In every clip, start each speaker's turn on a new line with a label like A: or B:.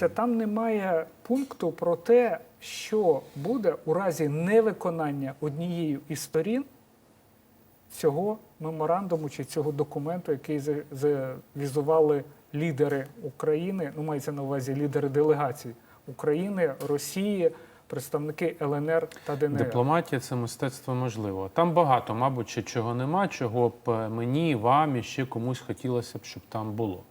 A: Це Там немає пункту про те, що буде у разі невиконання однією із сторін цього меморандуму чи цього документу, який за- завізували лідери України, ну мається на увазі лідери делегацій України, Росії, представники ЛНР та ДНР.
B: Дипломатія це мистецтво можливо. Там багато, мабуть, ще чого нема, чого б е, мені, вам і ще комусь хотілося б, щоб там було.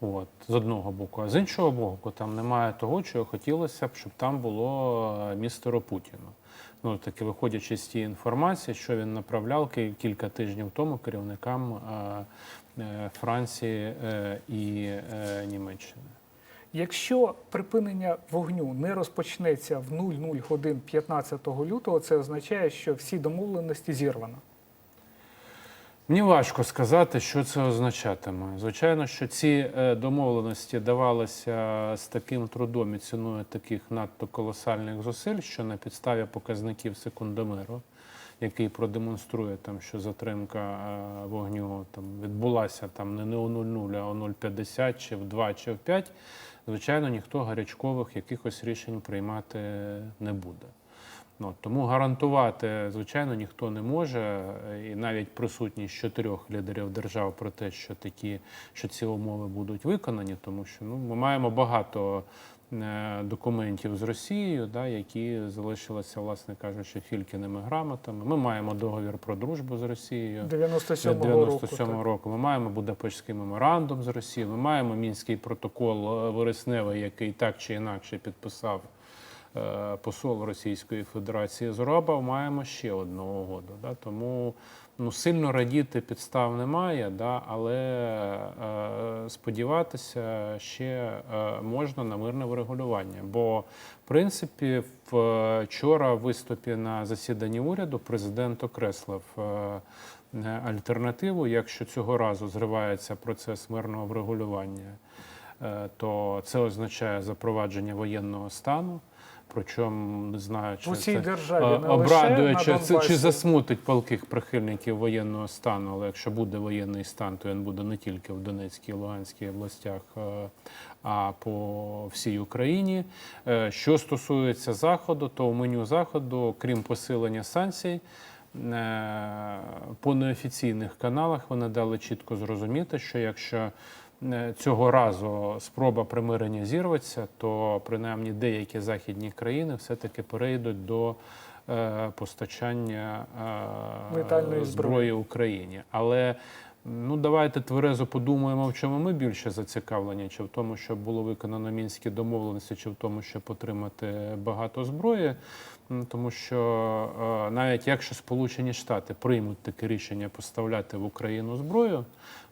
B: От, з одного боку. А з іншого боку, там немає того, чого хотілося б, щоб там було е, містеру Путіну. Ну, таки, виходячи з тієї інформації, що він направляв кілька тижнів тому керівникам е, е, Франції і Німеччини.
A: Якщо припинення вогню не розпочнеться в 00 годин 15 лютого, це означає, що всі домовленості зірвано.
B: Мені важко сказати, що це означатиме. Звичайно, що ці е, домовленості давалися з таким трудом і ціною таких надто колосальних зусиль, що на підставі показників секундомеру, який продемонструє там, що затримка е, вогню там відбулася там не у 0,0, а у 0,50 чи в 2 чи в 5, звичайно, ніхто гарячкових якихось рішень приймати не буде. Ну, тому гарантувати, звичайно, ніхто не може, і навіть присутність чотирьох лідерів держав про те, що такі, що ці умови будуть виконані, тому що ну, ми маємо багато е, документів з Росією, да, які залишилися, власне кажучи, фількіними грамотами. Ми маємо договір про дружбу з Росією.
A: 97-го року.
B: 97
A: так.
B: року. Ми маємо Будапештський меморандум з Росією. Ми маємо мінський протокол е, вересневий, який так чи інакше підписав посол Російської Федерації Зурабов. Маємо ще одну угоду. Да? Тому ну, сильно радіти підстав немає, да? але е, сподіватися ще е, можна на мирне врегулювання. Бо, в принципі, вчора в виступі на засіданні уряду президент окреслив. е, е, альтернативу, якщо цього разу зривається процес мирного врегулювання, е, то це означає запровадження воєнного стану. Причому не знаю, чи це
A: державі,
B: е,
A: не
B: обрадує,
A: лише
B: чи,
A: на
B: чи засмутить палких прихильників воєнного стану. Але якщо буде воєнний стан, то він буде не тільки в Донецькій і Луганській областях, е, а по всій Україні. Е, Що стосується заходу, то в меню заходу, крім посилення санкцій. По неофіційних каналах вони дали чітко зрозуміти, що якщо цього разу спроба примирення зірветься, то принаймні деякі західні країни все-таки перейдуть до е, постачання е,
A: зброї.
B: зброї Україні. Але ну давайте тверезо подумаємо, в чому ми більше зацікавлені, чи в тому, щоб було виконано мінські домовленості, чи в тому, щоб отримати багато зброї. Тому що е, навіть якщо Сполучені Штати приймуть таке рішення поставляти в Україну зброю,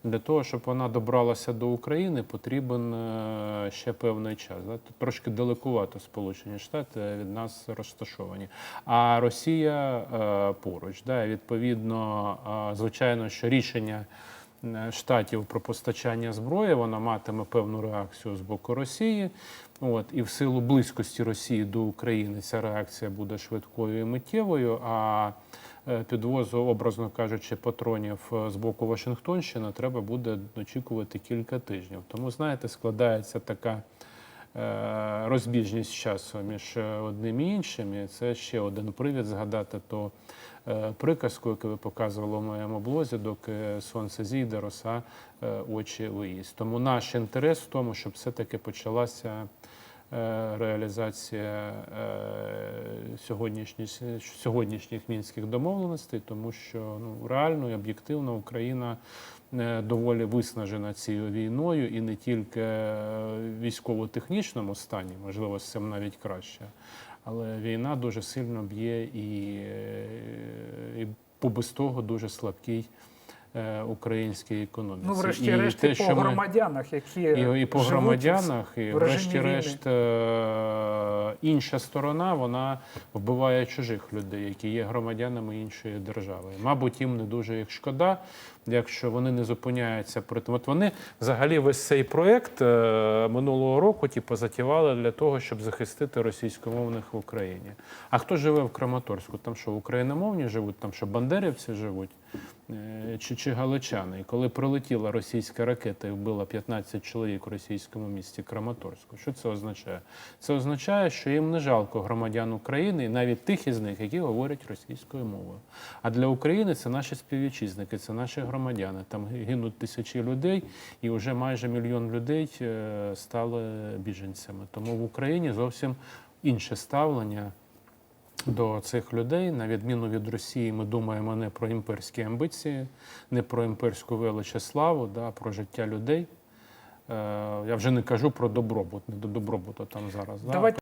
B: для того, щоб вона добралася до України, потрібен е, ще певний час. Трошки далекувато Сполучені Штати від нас розташовані. А Росія е, поруч. Відповідно, е, звичайно, що рішення штатів про постачання зброї, воно матиме певну реакцію з боку Росії. От, і в силу близькості Росії до України ця реакція буде швидкою і миттєвою. А підвозу, образно кажучи, патронів е, з боку Вашингтонщини треба буде очікувати кілька тижнів. Тому, знаєте, складається така е, розбіжність часу між е, одним і іншим. І це ще один привід згадати ту е, приказку, яку ви показували в моєму блозі, доки сонце зійде, роса е, очі виїсть. Тому наш інтерес в тому, щоб все-таки почалася е, реалізація е, сьогоднішніх, сьогоднішніх мінських домовленостей, тому що ну, реально і об'єктивно Україна е, доволі виснажена цією війною і не тільки в військово-технічному стані, можливо, з цим навіть краще. Але війна дуже сильно б'є і, е, і по без того дуже слабкий е, українській економіці.
A: Ну, врешті-решт, і,
B: те,
A: по
B: ми-
A: і які
B: і, і по
A: живуть
B: громадянах, і врешті-решт е, інша сторона вона вбиває чужих людей, які є громадянами іншої держави. Мабуть, їм не дуже їх шкода, якщо вони не зупиняються при тому. От вони взагалі весь цей проект е, минулого року типу, затівали для того, щоб захистити російськомовних в Україні. А хто живе в Краматорську? Там що, україномовні живуть, там що бандерівці живуть е, чи, чи галичани? Коли прилетіла російська ракета і вбила 15 чоловік у російському місті Краматорську, що це означає? Це означає, що їм не жалко громадян України, і навіть тих із них, які говорять російською мовою. А для України це наші співвітчизники, це наші громадяни. Там гинуть тисячі людей, і вже майже мільйон людей е, стали біженцями. Тому в Україні зовсім інше ставлення до цих людей, на відміну від Росії, ми думаємо не про імперські амбіції, не про імперську велич і славу, да, про життя людей. Е, Я вже не кажу про добробут, не до добробуту там зараз.
A: Давайте